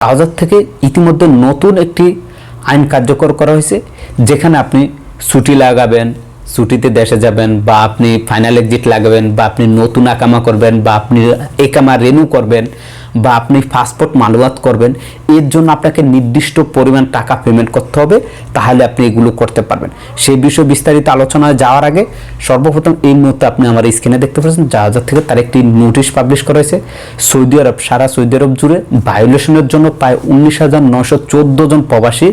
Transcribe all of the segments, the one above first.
আজাদ থেকে ইতিমধ্যে নতুন একটি আইন কার্যকর করা হয়েছে যেখানে আপনি ছুটি লাগাবেন ছুটিতে দেশে যাবেন বা আপনি ফাইনাল এক্সিট লাগাবেন বা আপনি নতুন আকামা করবেন বা আপনি একামা রেনু করবেন বা আপনি পাসপোর্ট মালুয়াত করবেন, এর জন্য আপনাকে নির্দিষ্ট পরিমাণ টাকা পেমেন্ট করতে হবে, তাহলে আপনি এগুলো করতে পারবেন। সেই বিষয়ে বিস্তারিত আলোচনায় যাওয়ার আগে সর্বপ্রথম এই মুহূর্তে আপনি আমার স্ক্রিনে দেখতে পাচ্ছেন জাহাজের থেকে তার একটি নোটিশ পাবলিশ করা হয়েছে। সৌদি আরব, সারা সৌদি আরব জুড়ে ভায়োলেশনের জন্য প্রায় উনিশ হাজার নশো জন প্রবাসী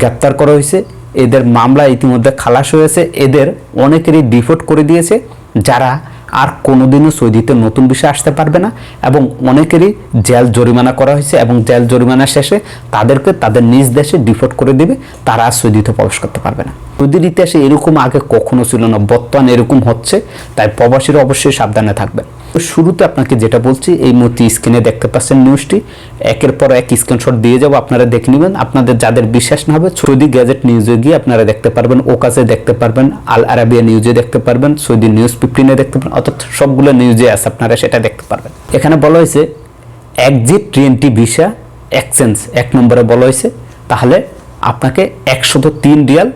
গ্রেপ্তার করা হয়েছে। এদের মামলা ইতিমধ্যে খালাস হয়েছে। এদের অনেকেরই ডিফোর্ট করে দিয়েছে, যারা আর কোনোদিনও সৌদিতে নতুন বিষয় আসতে পারবে না এবং অনেকেরই জেল জরিমানা করা হয়েছে এবং জেল জরিমানা শেষে তাদেরকে তাদের নিজ দেশে ডিফোর্ট করে দিবে, তারা আর সৌদিতে প্রবেশ করতে পারবে না। সৌদির ইতিহাসে এরকম আগে কখনো ছিল না, বর্তমানে এরকম হচ্ছে, তাই প্রবাসীরা অবশ্যই সাবধানে থাকবেন শুরুতে আপনাকে যেটা বলছি, এই মুহূর্তে স্ক্রিনে দেখতে পাচ্ছেন নিউজটি একের পর এক স্ক্রিনশট দিয়ে যাব, আপনারা দেখে নেবেন। আপনাদের যাদের বিশ্বাস না হবে, সৌদি গ্যাজেট নিউজে গিয়ে আপনারা দেখতে পারবেন, ওকাসে দেখতে পারবেন, আল আরাবিয়া নিউজে দেখতে পারবেন, সৌদি নিউজ ফিফটিনে দেখতে পারবেন অর্থাৎ সবগুলো নিউজে আছে, আপনারা সেটা দেখতে পারবেন। এখানে বলা হয়েছে এক্সিট টিএনটি ভিসা এক্সচেঞ্জ এক নম্বরে বলা হয়েছে। তাহলে আপনাকে একশত তিন রিয়াল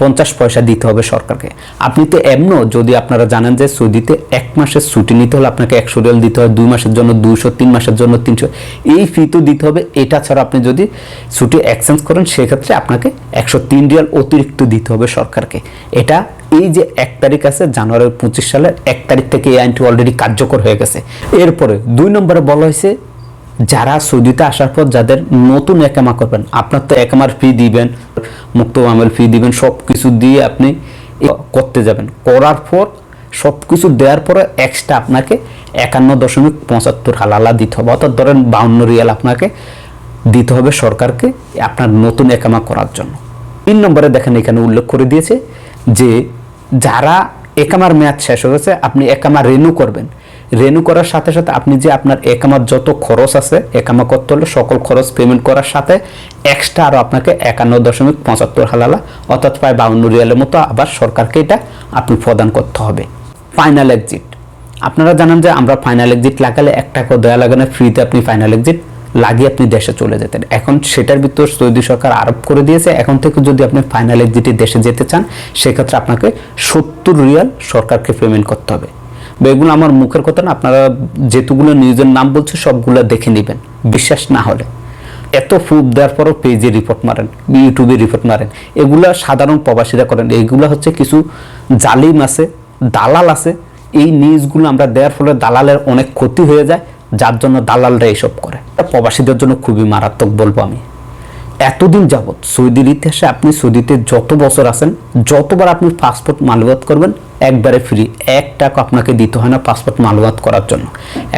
পঞ্চাশ পয়সা দিতে হবে সরকারকে। আপনি তো এমনও, যদি আপনারা জানেন যে সৌদিতে এক মাসের ছুটি নিতে হলে আপনাকে একশো রিয়াল দিতে হয়, দুই মাসের জন্য দুইশো, তিন মাসের জন্য তিনশো। এই ফি তো দিতে হবে, এটা ছাড়া আপনি যদি ছুটি এক্সচেঞ্জ করেন, সেক্ষেত্রে আপনাকে একশো তিন রিয়াল অতিরিক্ত দিতে হবে সরকারকে। এটা এই যে এক তারিখ আছে, জানুয়ারি পঁচিশ সালের এক তারিখ থেকে এই আইনটি অলরেডি কার্যকর হয়ে গেছে। এরপরে দুই নম্বরে বলা হয়েছে, যারা সৌদিতে আসার পর যাদের নতুন একামা করবেন, আপনার তো একামার ফি দিবেন মুক্ত আমল ফি দিবেন সব কিছু দিয়ে আপনি করতে যাবেন। করার পর সব কিছু দেওয়ার পরে এক্সট্রা আপনাকে একান্ন দশমিক পঁচাত্তর হালালা দিতে হবে। অর্থাৎ ধরেন বাউন্ন রিয়াল আপনাকে দিতে হবে সরকারকে আপনার নতুন একামা করার জন্য। তিন নম্বরে দেখেন এখানে উল্লেখ করে দিয়েছে যে, যারা একামার মেয়াদ শেষ হয়েছে, আপনি একামা রেনু করবেন। রেনু করার সাথে সাথে আপনি যে আপনার একামার যত খরচ আছে একামা করতে হলে সকল খরচ পেমেন্ট করার সাথে এক্সট্রা আরও আপনাকে একান্ন দশমিক পঁচাত্তর হালালা, অর্থাৎ প্রায় বাউন্ন রিয়ালের মতো আবার সরকারকে এটা আপনি প্রদান করতে হবে। ফাইনাল এক্সিট আপনারা জানেন যে আমরা ফাইনাল এক্সিট লাগালে এক টাকা দেওয়া লাগে না ফ্রিতে আপনি ফাইনাল এক্সিট লাগিয়ে আপনি দেশে চলে যেতেন। এখন সেটার ভিতর সৌদি সরকার আরোপ করে দিয়েছে, এখন থেকে যদি আপনি ফাইনাল এক্সিটে দেশে যেতে চান, সেক্ষেত্রে আপনাকে সত্তর রিয়াল সরকারকে পেমেন্ট করতে হবে। এগুলো আমার মুখের কথা না, আপনারা যেতুগুলো নিউজের নাম বলছে সবগুলো দেখে নেবেন, বিশ্বাস না হলে। এত ফুপ দেওয়ার পরও পেজে রিপোর্ট মারেন ইউটিউবে রিপোর্ট মারেন, এগুলা সাধারণ প্রবাসীরা করেন। এইগুলো হচ্ছে কিছু জালিম আছে, দালাল আছে, এই নিউজগুলো আমরা দেওয়ার ফলে দালালের অনেক ক্ষতি হয়ে যায়, যার জন্য দালালরা এইসব করে। প্রবাসীদের জন্য খুবই মারাত্মক বলব আমি। এতদিন যাবৎ সৌদির ইতিহাসে আপনি সৌদিতে যত বছর আছেন, যতবার আপনি পাসপোর্ট মালুয়াত করবেন, একবারে ফ্রি এক টাকা আপনাকে দিতে হয় না পাসপোর্ট মালুয়াত করার জন্য।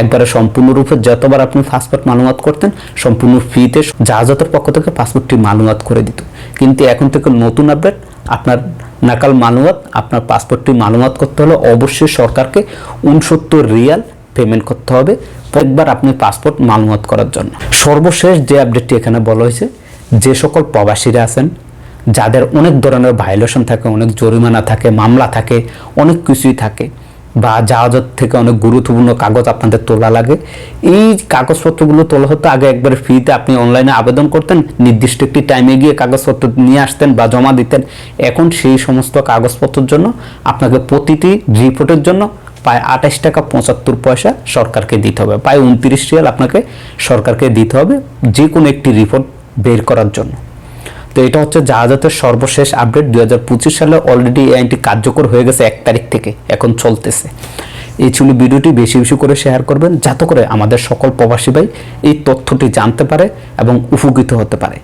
একবারে সম্পূর্ণরূপে যতবার আপনি পাসপোর্ট মালুয়াত করতেন, সম্পূর্ণ ফ্রিতে জাহাজতের পক্ষ থেকে পাসপোর্টটি মালুয়াত করে দিত। কিন্তু এখন থেকে নতুন আপডেট আপনার নাকাল মালুয়াত আপনার পাসপোর্টটি মালুয়াত করতে হলে অবশ্যই সরকারকে উনসত্তর রিয়াল পেমেন্ট করতে হবে প্রত্যেকবার আপনি পাসপোর্ট মালুমাত করার জন্য। সর্বশেষ যে আপডেটটি এখানে বলা হয়েছে যে সকল প্রবাসীরা আছেন, যাদের অনেক ধরনের ভায়োলেশন থাকে, অনেক জরিমানা থাকে, মামলা থাকে, অনেক কিছুই থাকে, বা জাহাজের থেকে অনেক গুরুত্বপূর্ণ কাগজ আপনাদের তোলা লাগে, এই কাগজপত্রগুলো তোলা হতো আগে একবার ফ্রিতে আপনি অনলাইনে আবেদন করতেন, নির্দিষ্ট একটি টাইমে গিয়ে কাগজপত্র নিয়ে আসতেন বা জমা দিতেন। এখন সেই সমস্ত কাগজপত্রের জন্য, আপনাকে প্রতিটি রিপোর্টের জন্য প্রায় আঠাশ টাকা পঁচাত্তর পয়সা সরকারকে দিতে হবে। প্রায় উনত্রিশ রিয়াল আপনাকে সরকারকে দিতে হবে। যে কোনো একটি রিপোর্ট বের করার জন্য। তো এটা হচ্ছে জাহাজাতের সর্বশেষ আপডেট দু হাজার পঁচিশ সালে অলরেডি এই আইনটি কার্যকর হয়ে গেছে এক তারিখ থেকে, এখন চলতেছে। এই ছিল ভিডিওটি, বেশি বেশি করে শেয়ার করবেন, যাতে করে আমাদের সকল প্রবাসী ভাই এই তথ্যটি জানতে পারে এবং উপকৃত হতে পারে।